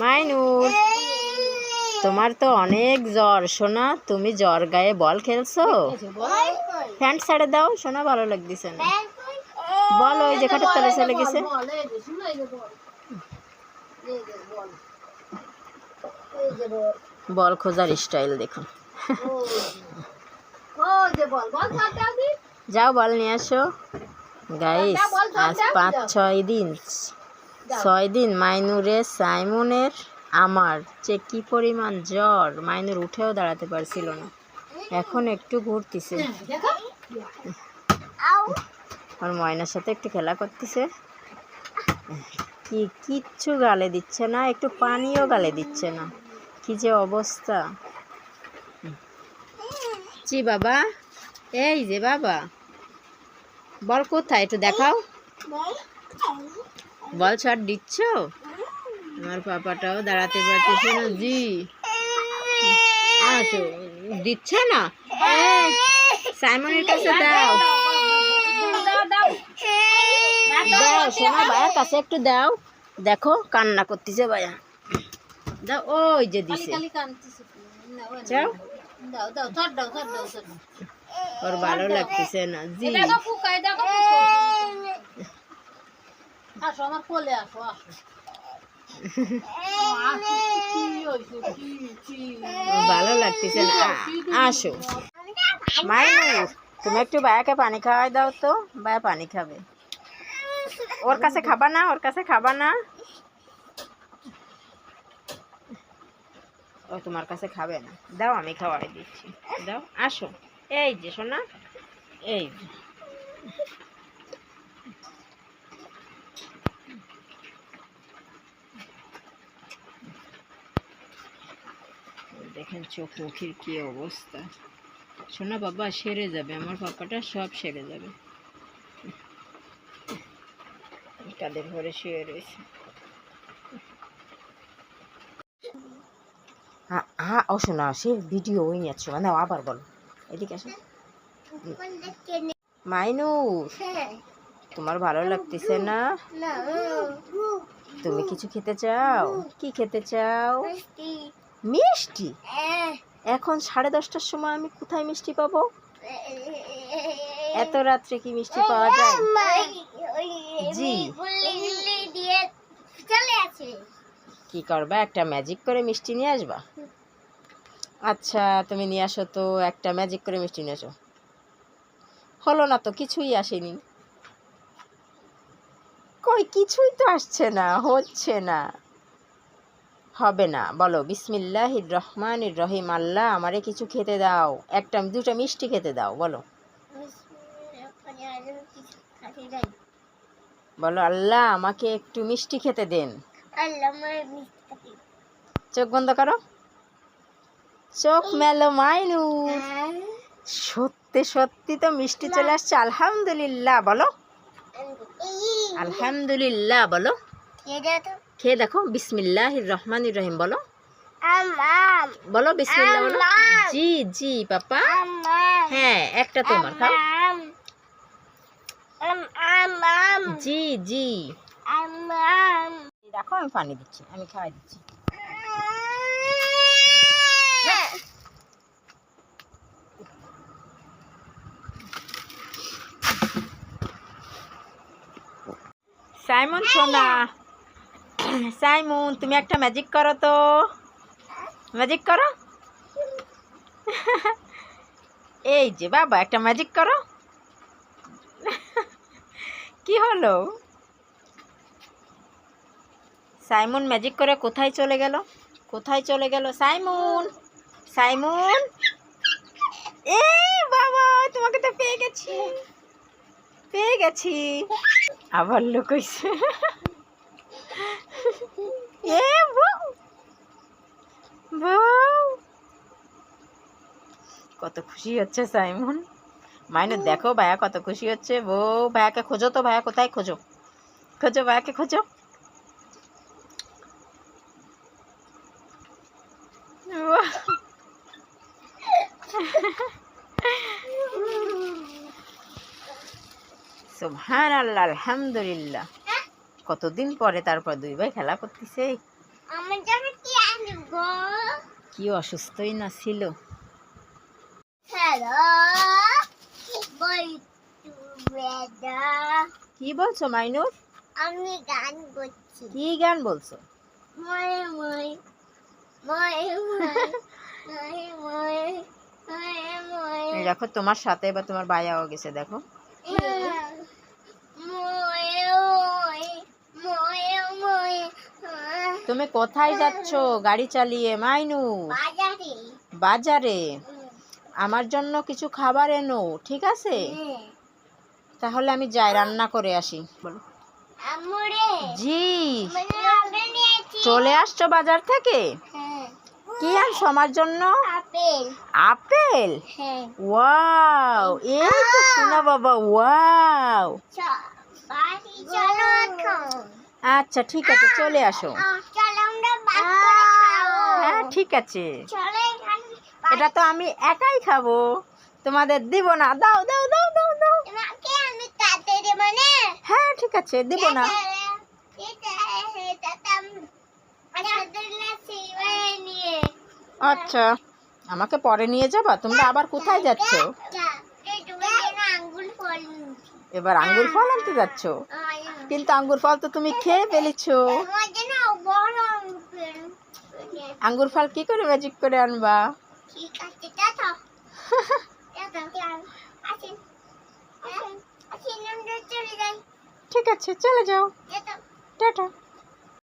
মাইনুর তোমার তো অনেক জ্বর সোনা তুমি জ্বর গায়ে বল খেলছো প্যান্ট ছেড়ে দাও সোনা ভালো লাগতেছে না বল ওই যে খাটের তলে চলে গেছে বল এই যে শুনো এই যে বল এই যে বল এই যে বল বল খোঁজার স্টাইল দেখুন ও যে বল বল ধর দাও দি যাও বল নিয়ে আসো গাইস আজ পাঁচ ছয় দিন। ছয় দিন মাইনুরের সাইমনের আমার যে কি পরিমাণ জ্বর মাইনুর উঠেও দাঁড়াতে পারছিল না। এখন একটু ঘুরতেছে। আর ময়নার সাথে একটু খেলা করতেছে। কি কিচ্ছু গালে দিচ্ছে না একটু পানিও গালে দিচ্ছে না। কি যে অবস্থা। জি বাবা এই যে বাবা। বল কোথায়? একটু দেখাও। বল ছাড় দিচ্ছ? আমার পাপাটাও দাঁড়াতে পারতেছে না জি। আসো দিচ্ছে না? সাইমনের কাছে দাও। দাও সোনা ভাইয়ার কাছে একটু দাও। দেখো কান্না করতেছে ভাইয়া। দাও ওই যে দিছে। দাও দাও দাও দাও ওর ভালো লাগতেছে না। জি। আসো আমার কোলে? ভালো লাগতেছে না। আসো। মাইনুর তুমি একটু বায়াকে পানি খাওয়াই দাও তো বায়া পানি খাবে। ওর কাছে খাবা না ওর কাছে খাবা না। ও তোমার কাছে খাবে না। দাও আমি খাওয়াই দিচ্ছি। দাও আসো। এই যে সোনা, এই যে। দেখেন চোখ মুখের কি অবস্থা। শোনা বাবা সেরে যাবে, আমার পাপাটা সব সেরে যাবে। তাদের ঘরে শুয়ে রয়েছে। হ্যাঁ ও শোনা সে ভিডিও ওই নিচ্ছ মানে আবার বলো। এদিকে আসো। মাইনুর তোমার ভালো লাগতেছে না? তুমি কিছু খেতে চাও? কি খেতে চাও? মিষ্টি। এখন সাড়ে দশটার সময় আমি কোথায় মিষ্টি পাবো? এত রাত্রে কি মিষ্টি পাওয়া যায়? জি। কি করবা? একটা ম্যাজিক করে মিষ্টি নিয়ে আসবা? আচ্ছা তুমি নিয়ে আসো তো একটা ম্যাজিক করে মিষ্টি নিয়ে আসো। হলো না তো কিছুই আসেনি। কই কিছুই তো আসছে না হচ্ছে না। হবে না বলো বিসমিল্লাহ রহমান রহিম আল্লাহ আমারে কিছু খেতে দাও একটা দুটা মিষ্টি খেতে দাও বলো। বলো আল্লাহ আমাকে একটু মিষ্টি খেতে দেন। চোখ বন্ধ করো। চোখ মেলো মাইনু সত্যি সত্যি তো মিষ্টি চলে আসছে। আলহামদুলিল্লাহ বলো। আলহামদুলিল্লাহ বলো। খেয়ে দেখো। বিসমিল্লাহ রহমান রহিম বলো। বলো বিসমিল্লাহ বলো। জি জি পাপা। হ্যাঁ একটা তোমার খাও। জি জি। দেখো আমি পানি দিচ্ছি আমি খাওয়াই দিচ্ছি। সাইমন সোনা সাইমন, তুমি একটা ম্যাজিক করো তো। ম্যাজিক করো? এই যে বাবা, একটা ম্যাজিক করো। কি হলো? সাইমন ম্যাজিক করে কোথায় চলে গেল? কোথায় চলে গেল? Simon Simon. এই বাবা, তোমাকে তো পেয়ে গেছি। পেয়ে গেছি। আবার লুকাইছে এ বউ! বউ! কত খুশি হচ্ছে সাইমন। মাইনে দেখো ভায়া কত খুশি হচ্ছে। বউ, ভায়াকে খোঁজো তো, ভায়া কোথায় খোঁজো? খোঁজো, ভায়াকে খোঁজো। সোভান আল্লাহ আলহামদুলিল্লাহ। কতদিন পরে তারপর দুই ভাই খেলা করতেছে? কি অসুস্থই না ছিল? কি বলছো মাইনুর? আমি গান করছি। কি গান বলছো? দেখো তোমার সাথে বা তোমার বায়াও গেছে দেখো। তুমি কোথায় যাচ্ছ? গাড়ি চালিয়ে মাইনু। বাজারে। আমার জন্য কিছু খাবার এনো ঠিক আছে? তাহলে আমি যাই রান্না করে আসি। বলো। জি। মানে চলে আসছো বাজার থেকে? হ্যাঁ। কি আনছো আমার জন্য? আপেল। হ্যাঁ। ওয়াও এই তো শোনা বাবা ওয়াও। চলো আচ্ছা ঠিক আছে চলে আসো। হ্যাঁ ঠিক আছে। এটা তো আমি একাই খাব। তোমাদের দিব না। দাও দাও দাও দাও দাও। হ্যাঁ ঠিক আছে দিব না। আচ্ছা আমাকে পরে নিয়ে যাবা? তোমরা আবার কোথায় যাচ্ছ? এবার আঙ্গুর ফল আনতে যাচ্ছ? কিন্তু আঙ্গুর ফল তো তুমি খেয়ে ফেলেছো। আঙ্গুর ফল কি করে ম্যাজিক করে আনবা? ঠিক আছে, চলে যাও। টাটা।